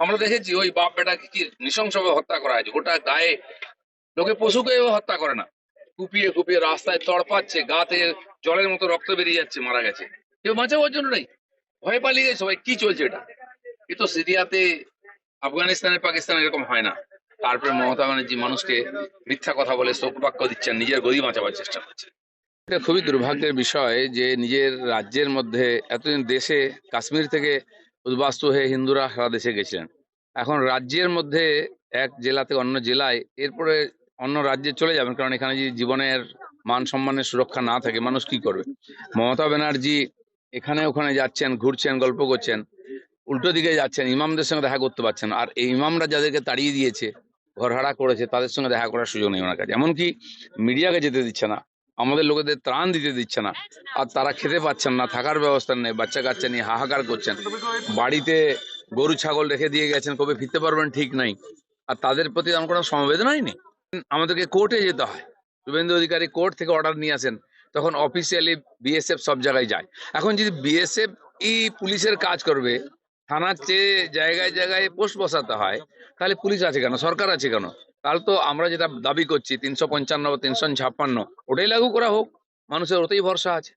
আমরা দেখেছি ওই বাপ বেটাকে কি নৃশংসভাবে হত্যা করা হয়েছে। গোটা গায়ে লোকে পশুকে হত্যা করে না। কুপিয়ে কুপিয়ে রাস্তায় তড়পাচ্ছে গা থেকে জলের মতো রক্ত বেরিয়ে যাচ্ছে, মারা গেছে। কেউ বাঁচাবার জন্য নেই। ভয় পালিয়ে গেছে সবাই কি চলছে এটা? এ তো সিরিয়াতে, আফগানিস্তানে পাকিস্তানে এরকম হয় না। তারপরে মমতা ব্যানার্জি মানুষকে মিথ্যা কথা বলে শোকবাক্য দিচ্ছেন, নিজের গদি বাঁচাবার চেষ্টা করছেন। এটা খুবই দুর্ভাগ্যের বিষয় যে নিজের রাজ্যের মধ্যে এতদিন দেশে কাশ্মীর থেকে উদ্বাস্তু হয়ে হিন্দুরা সারা দেশে গেছিলেন। এখন রাজ্যের মধ্যে এক জেলা থেকে অন্য জেলায় এরপরে অন্য রাজ্যে চলে যাবেন, কারণ এখানে যদি জীবনের মান সম্মানের সুরক্ষা না থাকে, মানুষ কি করবে? মমতা ব্যানার্জি এখানে ওখানে যাচ্ছেন, ঘুরছেন, গল্প করছেন, উল্টো দিকে যাচ্ছেন, ইমামদের সঙ্গে দেখা করতে পারছেন আর এই ইমামরা যাদেরকে তাড়িয়ে দিয়েছে ঘর করেছে, তাদের সঙ্গে দেখা করার সুযোগ নেই ওনার কাছে। এমনকি মিডিয়াকে যেতে দিচ্ছে না। আমাদের লোকেদের ত্রাণ দিতে দিচ্ছে না। আর তারা খেতে পাচ্ছেন না থাকার ব্যবস্থা নেই বাচ্চা কাচ্চা নিয়ে হাহাকার করছেন। বাড়িতে গরু ছাগল রেখে দিয়ে গেছেন কবে ফিরতে পারবেন ঠিক নাই। আর তাদের প্রতি আমার কোনো সমবেদনাই নেই। আমাদেরকে কোর্টে যেতে হয়। শুভেন্দু অধিকারী কোর্ট থেকে অর্ডার নিয়ে আসেন তখন অফিসিয়ালি বিএসএফ সব জায়গায় যায়। এখন যদি বিএসএফ ই পুলিশের কাজ করবে থানার চেয়ে জায়গায় জায়গায় পোস্ট বসাতে হয় তাহলে পুলিশ আছে কেন? সরকার আছে কেন? তাহলে তো আমরা যেটা দাবি করছি, তিনশো পঞ্চান্ন বা তিনশো ছাপ্পান্ন, ওটাই লাগু করা হোক। মানুষের ওতেই ভরসা আছে।